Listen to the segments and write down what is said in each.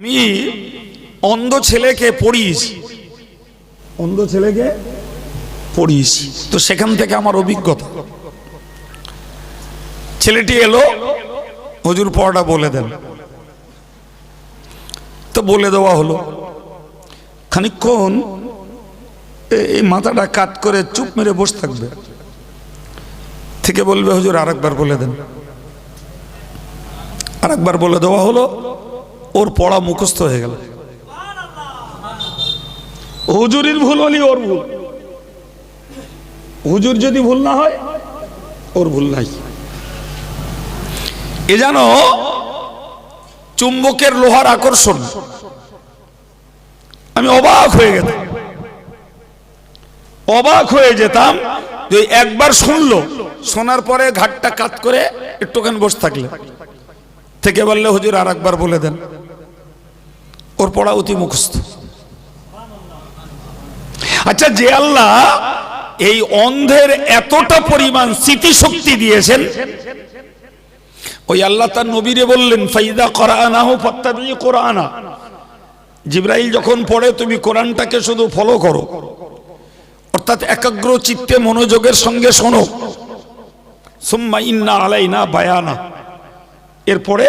আমি অন্ধ ছেলেকে পড়িস। অন্ধ ছেলেকে পড়িস। তো সেখান থেকে আমার অভিজ্ঞতা। ছেলেটি এলো হুজুর পড়াটা বলে দেন। তো বলে দেওয়া হলো খানিকক্ষণ এ- এই মাথাটা কাট করে চুপ মেরে বসে থাকবে। থেকে বলবে হুজুর আরেকবার বলে দেন। আরেকবার বলে দেওয়া হলো ওর পড়া মুখস্থ হয়ে গেল। হুজুরির ভুল হলি ওর ভুল। হুজুর যদি ভুল না হয় ওর ভুল নাই। এ যেন চুম্বকের লোহার আকর্ষণ। আমি অবাক হয়ে গেলাম অবাক হয়ে যেতাম যে একবার শুনলো শোনার পরে ঘাটটা কাত করে একটুখানি বসে থাকলে। থেকে বললে হুজুর আর একবার বলে দেন। ওর পড়া অতি মুখস্থ। আচ্ছা যে আল্লাহ এই অন্ধের এতটা পরিমাণ স্মৃতিশক্তি দিয়েছেন, ওই আল্লাহ তার নবীরে বললেন, ফাইদা কোরআনা হো ফত্তাবি কোরআনা। জিব্রাইল যখন পড়ে, তুমি কোরআনটাকে শুধু ফলো করো। অর্থাৎ একাগ্র চিত্তে মনোযোগের সঙ্গে শোনো। সুম্মা ইন্না আলাইনা বায়ানা। এরপরে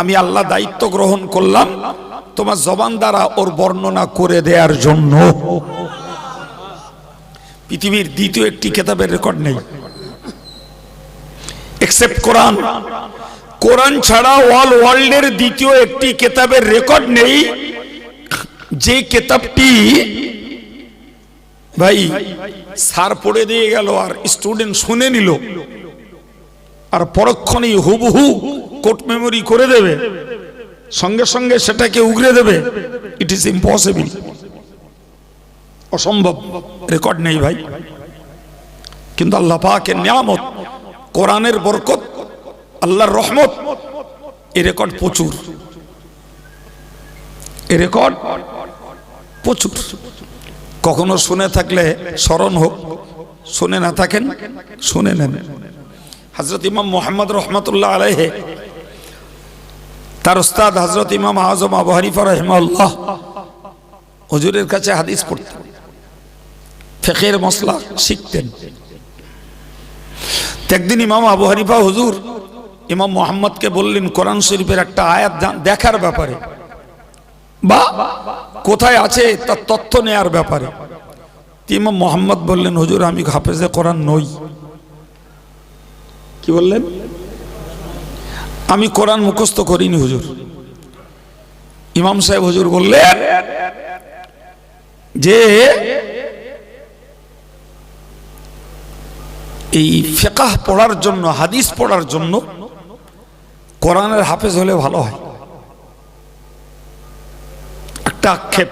আমি আল্লাহ দায়িত্ব গ্রহণ করলাম তোমার জবান দ্বারা ওর বর্ণনা করে দেওয়ার জন্য। পৃথিবীর দ্বিতীয় একটি কেতাবের রেকর্ড নেই। এক্সেপ্ট কোরআন কোরআন ছাড়া অল ওয়ার্ল্ডের দ্বিতীয় একটি কেতাবের রেকর্ড নেই। যে কেতাবটি ভাই সার পড়ে দিয়ে গেল আর স্টুডেন্ট শুনে নিল। আর পরক্ষণেই হুবহু কোর্ট মেমোরি করে দেবে। সঙ্গে সঙ্গে সেটাকে উগরে দেবে। ইট ইজ ইম্পসিবল অসম্ভব। রেকর্ড নেই ভাই। কিন্তু আল্লাহ পাকের নিয়ামত, কোরআনের বরকত, আল্লাহর রহমত, এ রেকর্ড প্রচুর। এ রেকর্ড প্রচুর। কখনো শুনে থাকলে স্মরণ হোক। শুনে না থাকেন, শুনে নেন। হজরত ইমাম মোহাম্মদ রহমতুল্লাহ আলহে তার উস্তাদ হজরত ইমাম আজম আবু হানিফা রহমাল্লাহ হজুরের কাছে হাদিস পড়তেন। ফেকের মশলা শিখতেন। একদিন ইমাম আবু হানিফা হুজুর ইমাম মোহাম্মদকে বললেন, কোরআন শরীফের একটা আয়াত দেখার ব্যাপারে বা কোথায় আছে তার তথ্য নেয়ার ব্যাপারে। ইমাম মোহাম্মদ বললেন, হুজুর আমি হাফেজে কোরআন নই। কি বললেন? আমি কোরআন মুখস্থ করিনি, হুজুর। ইমাম সাহেব হুজুর বললেন, যে এই ফেকাহ পড়ার জন্য, হাদিস পড়ার জন্য কোরআনের হাফেজ হলে ভালো হয়। একটা আক্ষেপ।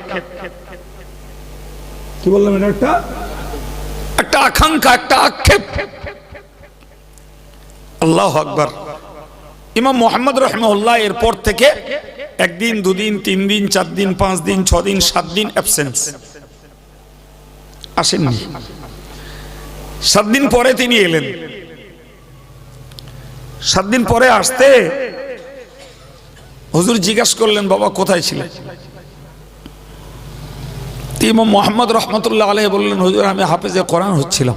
কি বললাম এটা একটা? একটা আকাঙ্ক্ষা, একটা আক্ষেপ। আল্লাহ আকবার। ইমাম মোহাম্মদ রহমউল্লাহ এরপর থেকে একদিন, দুদিন তিন দিন চার দিন পাঁচ দিন ছ দিন সাত দিন অ্যাবসেন্স আসেননি। সাত দিন পরে তিনি এলেন। সাত দিন পরে আসতে হুজুর জিজ্ঞাসা করলেন, বাবা, কোথায় ছিলেন তো ইমাম মোহাম্মদ রহমতুল্লাহ আলহ বললেন, হুজুর, আমি হাফেজে কোরআন হচ্ছিলাম।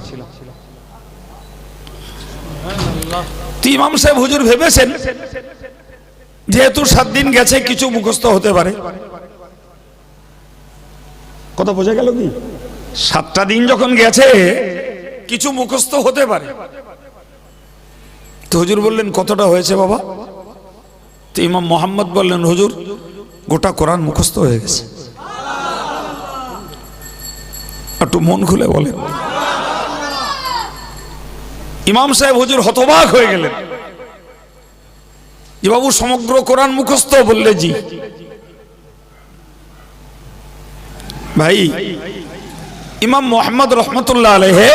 তো ইমাম সাহেব হুজুর ভেবেছেন যেহেতু সাত দিন গেছে, কিছু মুখস্থ হতে পারে। কথা বোঝা গেল কি? সাতটা দিন যখন গেছে, কিছু মুখস্থ হতে পারে। তো হুজুর বললেন, কতটা হয়েছে বাবা? তো ইমাম মোহাম্মদ বললেন, হুজুর, গোটা কোরআন মুখস্থ হয়ে গেছে। একটু মন খুলে বলে ইমাম সাহেব হুজুর হতবাক হয়ে গেলেন। যে বাবু সমগ্র কোরআন মুখস্থ বললে জি। ভাই, ইমাম মোহাম্মদ রহমতুল্লাহ আলহে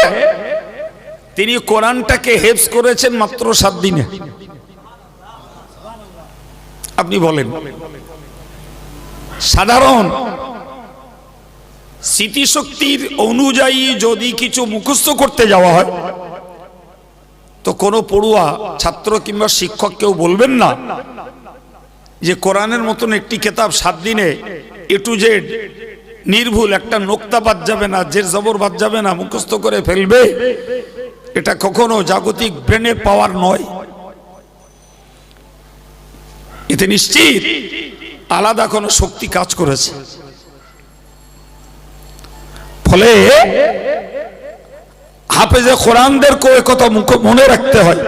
তিনি কোরআনটাকে হেফস করেছেন মাত্র সাত দিনে। আপনি বলেন, সাধারণ স্মৃতিশক্তির অনুযায়ী যদি কিছু মুখস্থ করতে যাওয়া হয় তো কোনো পড়ুয়া, ছাত্র কিংবা শিক্ষক কেউ বলবেন না যে কোরআনের মতন একটি কেতাব সাত দিনে এ টু জেড নির্ভুল, একটা নোক্তা বাদ যাবে না, জের জবর বাদ যাবে না, মুখস্থ করে ফেলবে। এটা কখনো জাগতিক ব্রেনের পাওয়ার নয়। এতে নিশ্চিত আলাদা কোনো শক্তি কাজ করেছে। ফলে হাফেজে কোরআনদেরকেও একথা মুখ মনে রাখতে হয়।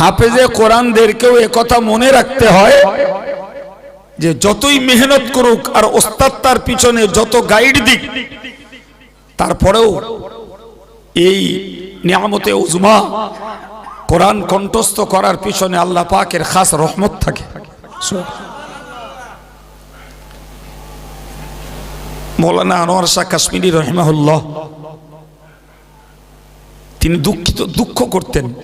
হাফেজে কোরআনদেরকেও একথা মনে রাখতে হয় যে যতই মেহনত করুক আর ওস্তাদ তার পিছনে যত গাইড দিক, তারপরেও এই নিয়ামতে উজমা কোরআন কণ্ঠস্থ করার পিছনে আল্লাহ পাকের খাস রহমত থাকে। মৌলানা আনোয়ার শাহ কাশ্মীরি রহমাহুল্লাহ তিনি দুঃখিত, দুঃখ করতেন।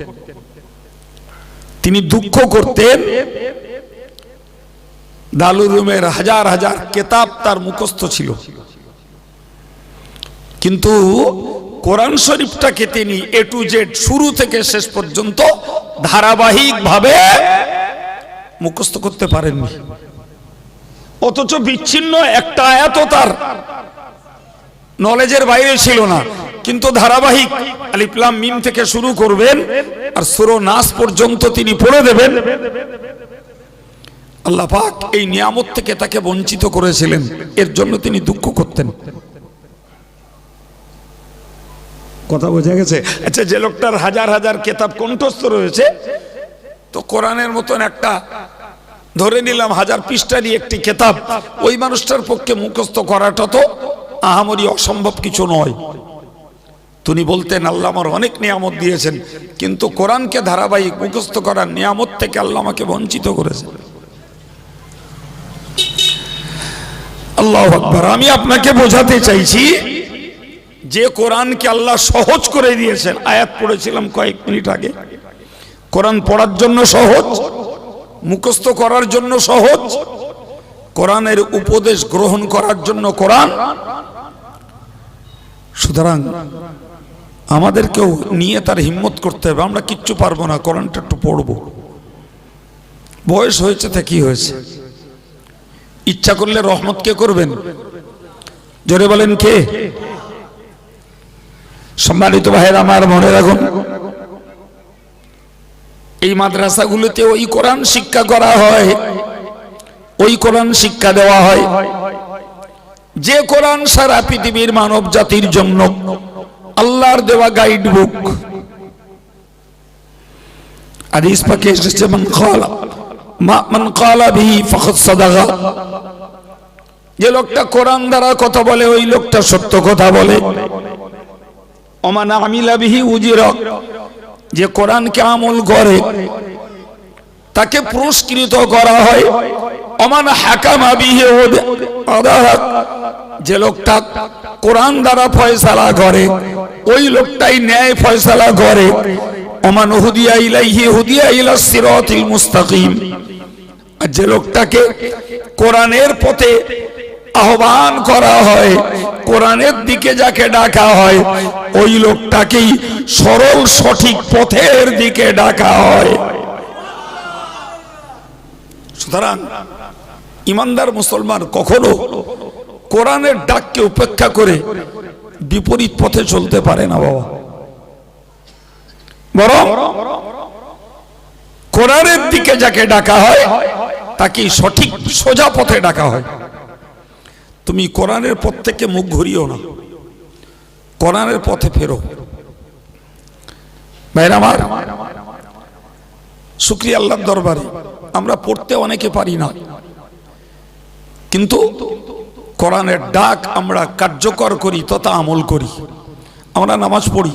তিনি দুঃখ করতেন। দালুরুমের হাজার হাজার কেতাব তার মুখস্থ ছিল। কিন্তু কোরআন শরীফটাকে তিনি এ টু জেড শুরু থেকে শেষ পর্যন্ত ধারাবাহিকভাবে মুখস্থ করতে পারেননি। অথচ বিচ্ছিন্ন একটা আয়াত তার। নলেজের বাইরে ছিল না। কিন্তু ধারাবাহিক আলিপ্লাম মিম থেকে শুরু করবেন আর সুরো নাস পর্যন্ত তিনি পড়ে দেবেন। আল্লাহ পাক এই নিয়ামত থেকে তাকে বঞ্চিত করেছিলেন। এর জন্য তিনি দুঃখ করতেন। কথা বোঝা গেছে? আচ্ছা যে লোকটার হাজার হাজার কেতাব কণ্ঠস্থ রয়েছে, তো কোরআনের মতন একটা ধরে নিলাম হাজার পৃষ্ঠারই একটি কেতাব, ওই মানুষটার পক্ষে মুখস্থ করাটা তো আহামরি অসম্ভব কিছু নয়। তিনি বলতেন, আল্লাহ আমার অনেক নিয়ামত দিয়েছেন, কিন্তু কোরআনকে ধারাবাহিক মুখস্থ করার নিয়ামত থেকে আল্লাহ আমাকে বঞ্চিত করেছেন আল্লাহ আকবর। আমি আপনাকে বোঝাতে চাইছি, যে কোরআনকে আল্লাহ সহজ করে দিয়েছেন। আয়াত পড়েছিলাম কয়েক মিনিট আগে। কোরআন পড়ার জন্য সহজ, মুখস্থ করার জন্য সহজ, কোরআনের উপদেশ গ্রহণ করার জন্য কোরআন সুতরাং আমাদেরকেও নিয়ে তার হিম্মত করতে হবে। আমরা কিচ্ছু পারব না, কোরআনটা একটু পড়ব। বয়স হয়েছে তা কি হয়েছে? ইচ্ছা করলে রহমত কে করবেন? জোরে বলেন কে? সম্মানিত ভাইয়ের, আমার মনে রাখুন, এই মাদ্রাসাগুলোতে ওই কোরআন শিক্ষা করা হয়, ওই কোরআন শিক্ষা দেওয়া হয়। যে কোরআন সারা পৃথিবীর মানব জাতির জন্য আল্লাহর দেওয়া গাইড বুক পাকে এসেছে, মান খালা মান কালা বিহি ফাকাদ যে লোকটা কোরআন দ্বারা কথা বলে, ওই লোকটা সত্য কথা বলে। ওমান আমিলা বিহি উজিরা। যে কোরআনকে আমল করে, তাকে পুরস্কৃত করা হয়। অমান হাকামা বিহি যে লোকটা কোরআন দ্বারা ফয়সালা করে, ওই লোকটাই ন্যায় ফয়সালা করে। অমান হুদিয়া ইলাইহি হুদিয়া ইলা সিরাতিল মুস্তাকিম। আর যে লোকটাকে কোরআনের পথে আহ্বান করা হয়, কোরআনের দিকে যাকে ডাকা হয়, ওই লোকটাকেই সরল সঠিক পথের দিকে ডাকা হয়। সুতরাং ইমানদার মুসলমান কখনো কোরআনের ডাককে উপেক্ষা করে বিপরীত পথে চলতে পারে না বাবা। বরং কোরআনের দিকে যাকে ডাকা হয় তাকে সঠিক সোজা পথে ডাকা হয়। তুমি কোরআনের পথ থেকে মুখ ঘুরিও না, কোরআনের পথে ফেরো। ভাইরা আমার, শুক্রিয়া আল্লাহর দরবারে, আমরা পড়তে অনেকে পারি না। কিন্তু কোরআনের ডাক আমরা কার্যকর করি, তথা আমল করি। আমরা নামাজ পড়ি,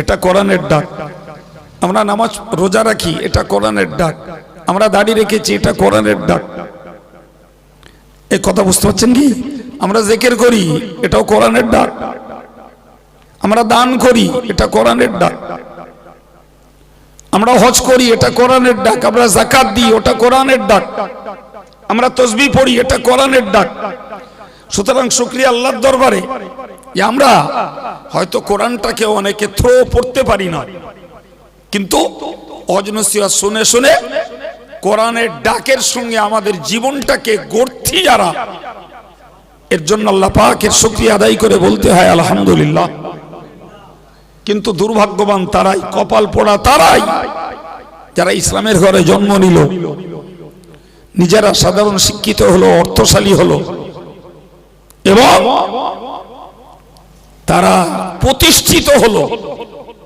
এটা কোরআনের ডাক। আমরা নামাজ রোজা রাখি, এটা কোরআনের ডাক। আমরা দাড়ি রেখেছি, এটা কোরআনের ডাক। এই কথা বুঝতে পারছেন কি? আমরা জেকের করি, এটাও কোরআনের ডাক। আমরা দান করি, এটা কোরআনের ডাক। আমরা হজ করি, এটা কোরআনের ডাক। আমরা জাকাত দিই, ওটা কোরআনের ডাক। আমরা তসবি পড়ি, এটা কোরআনের ডাক। সুতরাং শুক্রিয়া আল্লাহর দরবারে আমরা হয়তো কোরআনটাকে অনেকে থ্রো পড়তে পারি না। কিন্তু অজনসিয়া শুনে শুনে কোরআনের ডাকের সঙ্গে আমাদের জীবনটাকে গড়ছি যারা, এর জন্য আল্লাহ পাকের শুকরিয়া আদায় করে বলতে হয়, আলহামদুলিল্লাহ। কিন্তু দুর্ভাগ্যবান তারাই, কপাল পোড়া তারাই, যারা ইসলামের ঘরে জন্ম নিল নিজেরা সাধারণ শিক্ষিত হলো, অর্থশালী হলো। এবং তারা প্রতিষ্ঠিত হলো।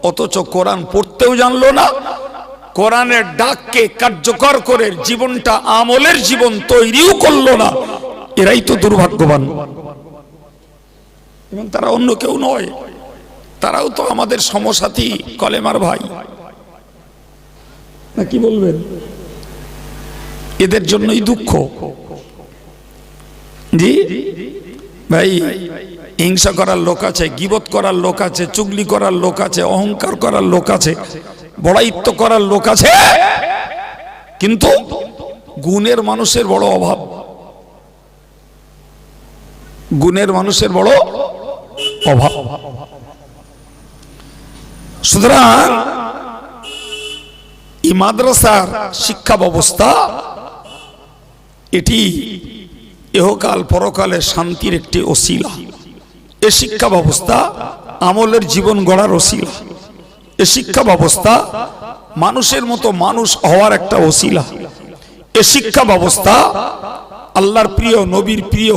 অথচ কোরআন পড়তেও জানলো না। কোরআনের ডাককে কার্যকর করে জীবনটা আমলের জীবন তৈরিও করল না। এরাই তো দুর্ভাগ্যবান। এবং তারা অন্য কেউ নয়। তারাও তো আমাদের সমসাথী কলেমার ভাই। না কি বলবেন? এদের জন্যই দুঃখ। জি? ভাই, হিংসা করার লোক আছে, গিবত করার লোক আছে, চুগলি করার লোক আছে, অহংকার করার লোক আছে, বড়াইত্ব করার লোক আছে। কিন্তু গুণের মানুষের বড় অভাব। গুণের মানুষের বড় অভাব। সুতরাং এই মাদ্রাসার শিক্ষা ব্যবস্থা এটি এহকাল পরকালে শান্তির একটি ওসিলা। এ শিক্ষা ব্যবস্থা আমলের জীবন গড়ার ওসিলা। এ শিক্ষা ব্যবস্থা মানুষের মতো মানুষ হওয়ার একটা ওসিলা। এ শিক্ষা ব্যবস্থা আল্লাহর প্রিয়, নবীর প্রিয়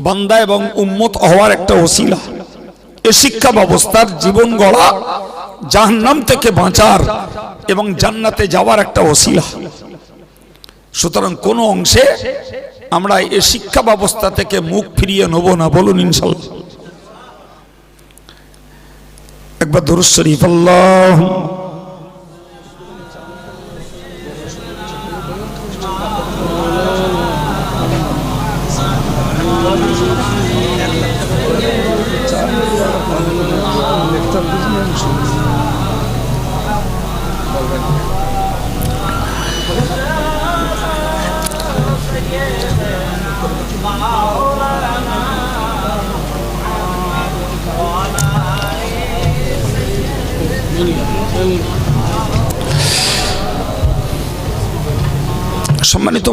বান্দা এবং উম্মত হওয়ার একটা ওসিলা। এ শিক্ষা ব্যবস্থার জীবন গড়া জাহান্নাম থেকে বাঁচার এবং জান্নাতে যাওয়ার একটা ওসিলা। সুতরাং কোন অংশে আমরা এ শিক্ষা ব্যবস্থা থেকে মুখ ফিরিয়ে নেব না, বলুন ইনশাল্লাহ। একবার ধরুশ্বরী আল্লাহ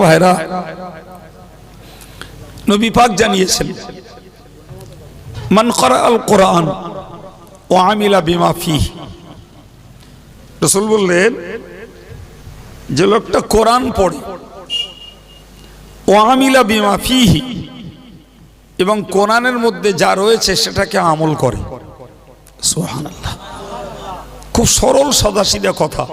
ভাইরা, নবী পাক জানিয়েছেন, মান করা আল কোরআন ও আমিলা বিমা ফি রসুল বললেন, যে লোকটা কোরআন পড়ে, ও আমিলা বিমা ফিহি এবং কোরআনের মধ্যে যা রয়েছে সেটাকে আমল করে। সুবহানাল্লাহ। খুব সরল, সাদাসিধা কথা।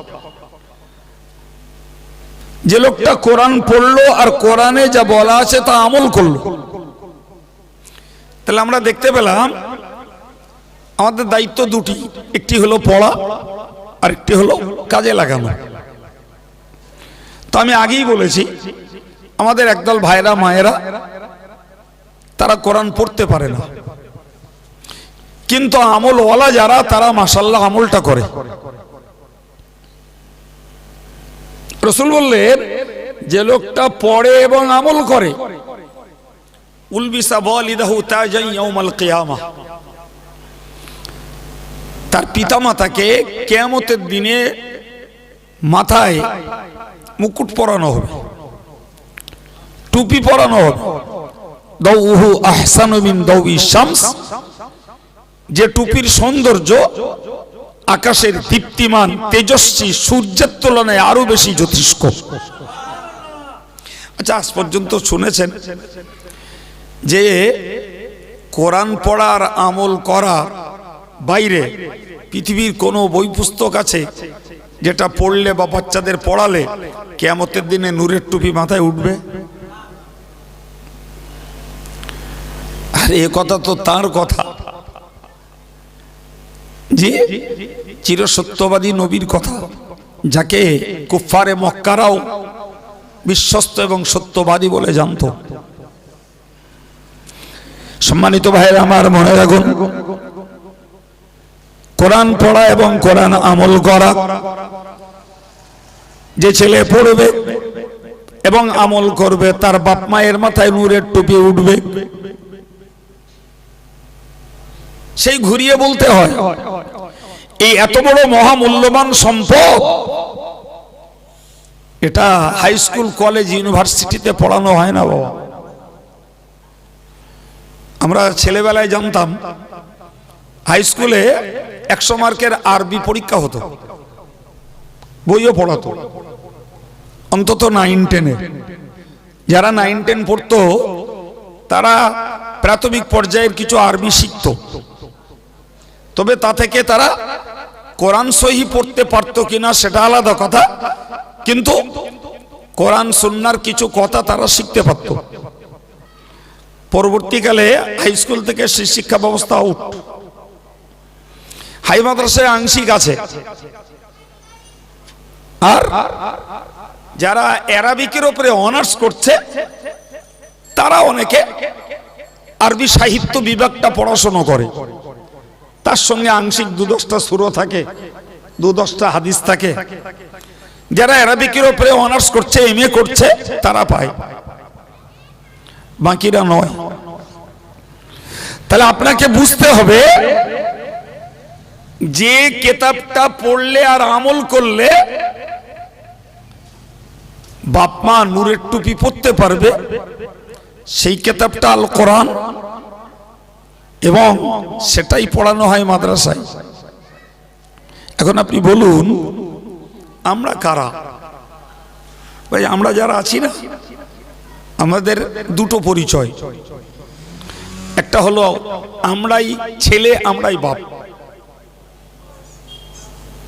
যে লোকটা কোরআন পড়ল আর কোরআনে যা বলা আছে তা আমল করল। তাহলে আমরা দেখতে পেলাম, আমাদের দায়িত্ব দুটি, একটি হলো পড়া আর একটি হলো কাজে লাগানো। তো আমি আগেই বলেছি, আমাদের একদল ভাইরা মায়েরা, তারা কোরআন পড়তে পারে না। কিন্তু আমলওয়ালা যারা, তারা মাসাল্লাহ আমলটা করে। রসুল বললেন, যে লোকটা পড়ে এবং আমল করে, উলবিসা বলিদাহু তাজাই ইয়াউমাল কিয়ামা। তার কেয়ামতের দিনে মাথায় মুকুট পরানো হবে, টুপি পরানো হবে। দৌহু আহসানু মিন দৌই শামস, যে টুপির সৌন্দর্য আকাশের দীপ্তিমান, তেজস্বী সূর্যের তুলনায় আরও বেশি জ্যোতিষ্ক আচ্ছা আজ পর্যন্ত শুনেছেন যে কোরআন পড়ার আমল করা বাইরে পৃথিবীর কোনো বই পুস্তক আছে যেটা পড়লে বা বাচ্চাদের পড়ালে কেয়ামতের দিনে নূরের টুপি মাথায় উঠবে? আর, এ কথা তো তার কথা। জি চিরসত্যবাদী নবীর কথা। যাকে কুফারে মক্কারাও বিশ্বস্ত এবং সত্যবাদী বলে জানত। সম্মানিত ভাইয়ের, আমার মনে রাখুন, কোরআন পড়া এবং কোরআন আমল করা, যে ছেলে পড়বে এবং আমল করবে, তার বাপ মায়ের মাথায় নূরের টুপি উঠবে। সেই ঘুরিয়ে বলতে হয় এই এত বড় মহামূল্যবান সম্পদ, এটা হাই স্কুল কলেজ ইউনিভার্সিটিতে পড়ানো হয় না বাবা। আমরা ছেলেবেলায় জানতাম হাই স্কুলে একশো মার্কের আরবি পরীক্ষা হতো, বইও পড়াতো। অন্তত নাইন টেনে যারা নাইন টেন পড়তো, তারা প্রাথমিক পর্যায়ের কিছু আরবি শিখত। তবে তা থেকে তারা কোরআন সহি পড়তে পারতো কিনা সেটা আলাদা কথা। কিন্তু কোরআন সুন্নার কিছু কথা তারা শিখতে পারত। পরবর্তীকালে হাই স্কুল থেকে সেই শিক্ষা ব্যবস্থা আউট হাই মাদ্রাসায় আংশিক আছে। আর যারা অ্যারাবিকের উপরে অনার্স করছে, তারা অনেকে আরবি সাহিত্য বিভাগটা পড়াশোনা করে। তার সঙ্গে আংশিক দু দশটা সুরো থাকে দু দশটা হাদিস থাকে। যারা অ্যারাবিকের উপরে অনার্স করছে এম করছে, তারা পায়। বাকিরা নয়। তাহলে আপনাকে বুঝতে হবে, যে কেতাবটা পড়লে আর আমল করলে বাপ মা নূরের টুপি পড়তে পারবে, সেই কেতাবটা আল কোরআন। এবং সেটাই পড়ানো হয় মাদ্রাসায়। এখন আপনি বলুন, আমরা কারা? ভাই, আমরা যারা আছি না, আমাদের দুটো পরিচয়। একটা হলো, আমরাই ছেলে, আমরাই বাপ।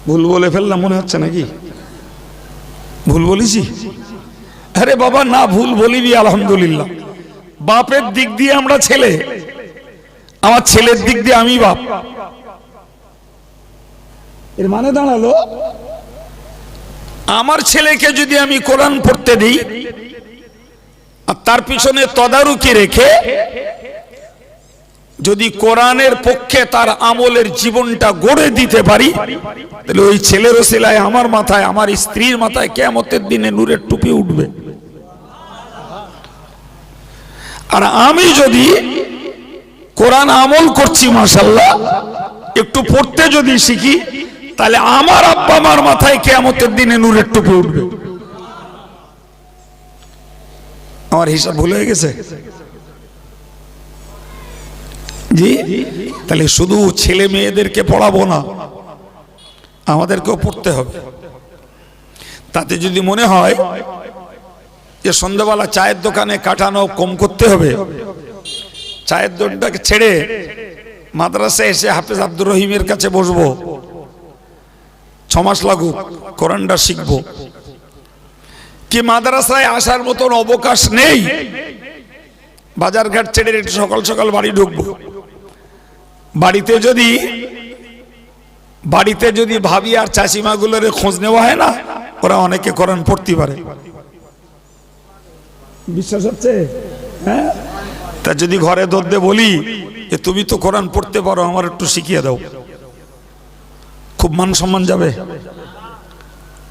ভুল বলে ফেললাম মনে হচ্ছে নাকি? ভুল বলেছি? আরে বাবা, না, ভুল বলিনি, আলহামদুলিল্লাহ। বাপের দিক দিয়ে আমরা ছেলে। আমার ছেলের দিক দিয়ে আমি বাপ। এর মানে দাঁড়াল আমার ছেলেকে যদি আমি কোরআন পড়তে দিই আর তার পিছনে তদারুকি রেখে যদি কোরআনের পক্ষে তার আমলের জীবনটা গড়ে দিতে পারি তাহলে ওই ছেলের ওসিলায় আমার মাথায় আমার স্ত্রীর মাথায় কেমতের দিনে নূরের টুপি উঠবে। আর আমি যদি কোরআন আমল করছি মাসাল্লাহ একটু পড়তে যদি শিখি, তাহলে আমার আব্বা আমার মাথায় কেমতের দিনে নূরের টুপি উঠবে। আমার হিসাব ভুল হয়ে গেছে? জি? তাহলে শুধু ছেলে মেয়েদেরকে পড়াবো না, আমাদেরকেও পড়তে হবে। তাতে যদি মনে হয় যে সন্ধ্যাবেলা চায়ের দোকানে কাটানো কম করতে হবে চায়ের দোকানটাকে ছেড়ে মাদ্রাসায় এসে হাফেজ আব্দুর রহিমের কাছে বসবো। ছমাস লাগুক, কোরআনটা শিখব। কি মাদ্রাসায় আসার মতন অবকাশ নেই। বাজারঘাট ছেড়ে একটু সকাল সকাল বাড়ি ঢুকবো। বাড়িতে যদি বাড়িতে যদি ভাবি আর চাষিমাগুলোর খোঁজ নেওয়া হয় না, ওরা অনেকে কোরআন পড়তে পারে। বিশ্বাস হচ্ছে? হ্যাঁ? তা যদি ঘরে ধরতে বলি যে তুমি তো কোরআন পড়তে পারো, আমার একটু শিখিয়ে দাও। খুব মান সম্মান যাবে।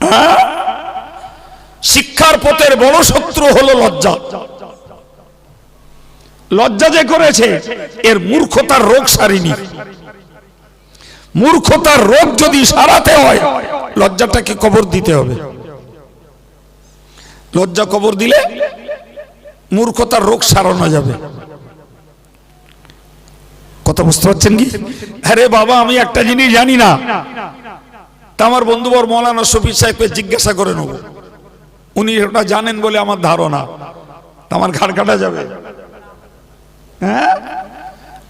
হ্যাঁ? শিক্ষার পথের বড় শত্রু হলো লজ্জা। লজ্জা যে করেছে, এর মূর্খতার রোগ সারিনি। মূর্খতার রোগ যদি সারাতে হয়, লজ্জাটাকে কবর দিতে হবে। লজ্জা কবর দিলে মূর্খতার রোগ সারানো যাবে। কথা বুঝতে পারছেন কি? আরে বাবা, আমি একটা জিনিস জানি না। তা আমার বন্ধুবর মৌলানা শফি সাহেবকে জিজ্ঞাসা করে নেব। উনি ওটা জানেন বলে আমার ধারণা। আমার ঘাড় কাটা যাবে। হ্যাঁ?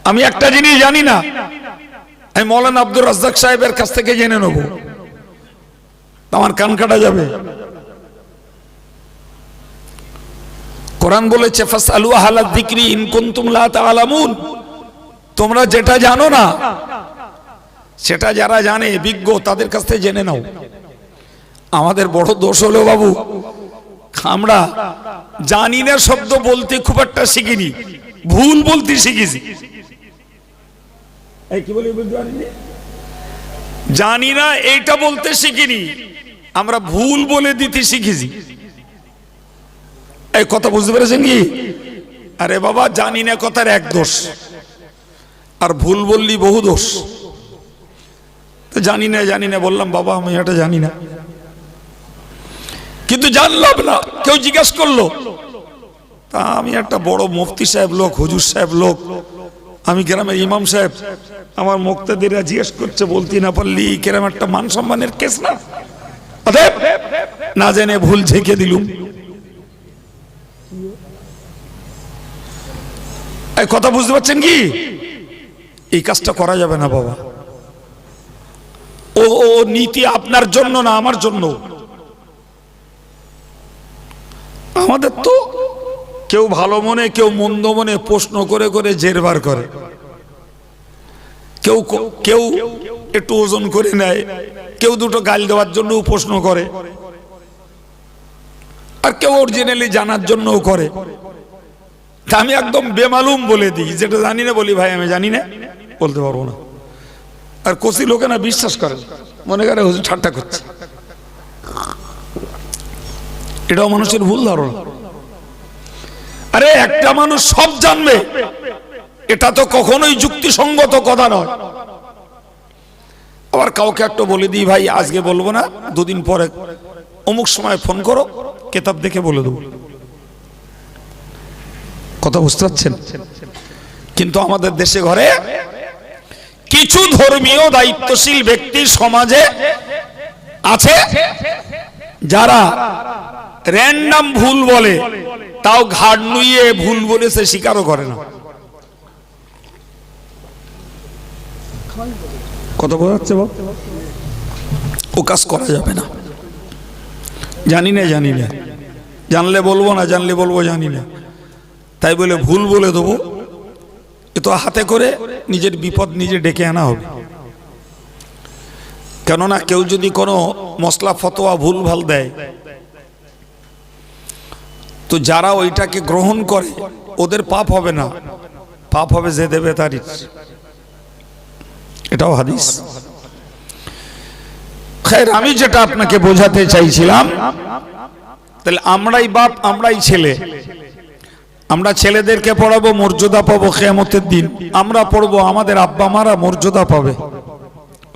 আমি একটা জিনিস জানি না। আমি মৌলানা আব্দুর রাজ্জাক সাহেবের কাছ থেকে জেনে নেব। আমার কান কাটা যাবে। কোরআন বলেছে ফাস আলু আহালা দিক্রি ইনকুন্তুম লা তাআলামুন। তোমরা যেটা জানো না, সেটা যারা জানে, বিজ্ঞ, তাদের কাছ থেকে জেনে নাও। আমাদের বড় দোষ হলো বাবু, আমরা জানি না শব্দ বলতে খুব একটা শিখিনি, ভুল বলতে শিখেছি? জানি না, এইটা বলতে শিখিনি, আমরা ভুল বলে দিতে শিখেছি। এই কথা বুঝতে পেরেছেন কি? আরে বাবা, জানি না কথার এক দোষ। আর ভুল বললি বহু দোষ। তো জানি না জানি না, বললাম, বাবা, আমি এটা জানি না। কিন্তু জানলাম না, কেউ জিজ্ঞেস করল। তা আমি একটা বড় মুফতি সাহেব লোক, হুজুর সাহেব লোক। আমি গ্রামের ইমাম সাহেব। আমার মুক্তাদিরা জিজ্ঞেস করছে, বলতে না পারলি, কেরাম একটা মান সম্মানের কেস না? না জেনে ভুল ঝেঁকে দিলুম। কথা বুঝতে পারছেন কি? এই কাজটা করা যাবে না, বাবা। ও ও নীতি আপনার জন্য না আমার জন্য? আমাদের তো কেউ ভালো মনে, কেউ মন্দ মনে প্রশ্ন করে করে জেরবার করে। কেউ কেউ একটু ওজন করে নেয়, কেউ দুটো গাল দেওয়ার জন্য প্রশ্ন করে। আর কেউ অরিজিনালি জানার জন্যও করে। তা আমি একদম বেমালুম বলে দিই। যেটা জানি না বলি, ভাই, আমি জানি না। বলতে পারব না। আর কচি লোকে না বিশ্বাস করে। মনে করে হুজুর ঠাট্টা করছে। এটাও মানুষের ভুল ধারণা। আরে, একটা মানুষ সব জানবে। এটা তো কখনোই যুক্তিসঙ্গত কথা নয়। আবার কাউকে একটা বলে দিই, ভাই, আজকে বলব না, দুদিন পরে, অমুক সময় ফোন করো, কেতাব দেখে বলে দেবো। কথা বুঝতে পারছেন? কিন্তু আমাদের দেশে ঘরে কিছু ধর্মীয় দায়িত্বশীল ব্যক্তি সমাজে আছে যারা র্যান্ডাম ভুল বলে, তাও ঘাড় নুইয়ে ভুল বলে সে স্বীকারও করে না। কথা বোঝা যাচ্ছে বাপ? ও কাজ করা যাবে না। জানি না জানি না। জানলে বলব না, জানলে বলব, জানি না। তাই বলে ভুল বলে দেবো। এ তো হাতে করে নিজের বিপদ নিজে ডেকে আনা হবে। কেননা কেউ যদি কোনো মশলা ফতোয়া ভুল ভালো দেয়, তো যারা ওইটাকে গ্রহণ করে, ওদের পাপ হবে না। পাপ হবে যে দেবে তারই। এটাও হাদিস। খের আমি যেটা আপনাকে বোঝাতে চাইছিলাম, তাহলে আমরাই বাপ, আমরাই ছেলে। আমরা ছেলেদেরকে পড়াবো, মর্যাদা পাবো খেয়ামতের দিন। আমরা পড়ব, আমাদের আব্বা মারা মর্যাদা পাবে।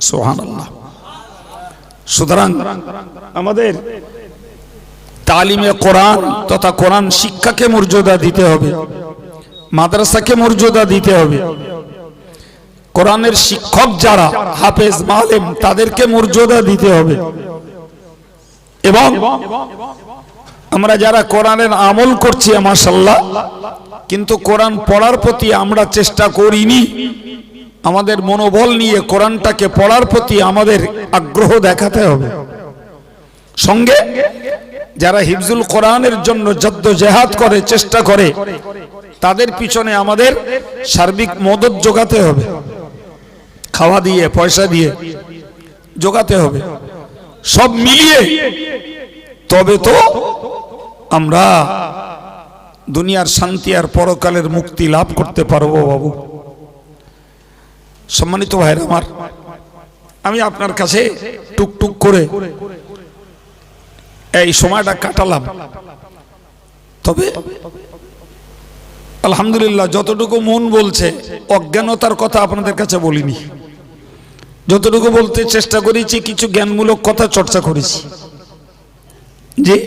সোহান আল্লাহ সুতরাং আমাদের তালিমে কোরআন তথা কোরআন শিক্ষাকে মর্যাদা দিতে হবে, মাদ্রাসাকে মর্যাদা দিতে হবে। কোরআনের শিক্ষক যারা, হাফেজ, মালেম, তাদেরকে মর্যাদা দিতে হবে। এবং আমরা যারা কোরআনের আমল করছি মাসাল্লাহ কিন্তু কোরআন পড়ার প্রতি আমরা চেষ্টা করিনি। আমাদের মনোবল নিয়ে কোরআনটাকে পড়ার প্রতি আমাদের আগ্রহ দেখাতে হবে। সঙ্গে যারা হিফজুল কোরআনের জন্য যদ্দ জেহাদ করে, চেষ্টা করে, তাদের পিছনে আমাদের সার্বিক মদত যোগাতে হবে। খাওয়া দিয়ে, পয়সা দিয়ে যোগাতে হবে। সব মিলিয়ে তবে তো আমরা দুনিয়ার শান্তি আর পরকালের মুক্তি লাভ করতে পারব বাবু। সম্মানিত ভাইরা আমার, আমি আপনার কাছে টুকটুক করে এই সময়টা কাটালাম। তবে আলহামদুলিল্লাহ যতটুকু মন বলছে, অজ্ঞানতার কথা আপনাদের কাছে বলিনি। যতটুকু বলতে চেষ্টা করেছি, কিছু জ্ঞানমূলক কথা চর্চা করেছি। জি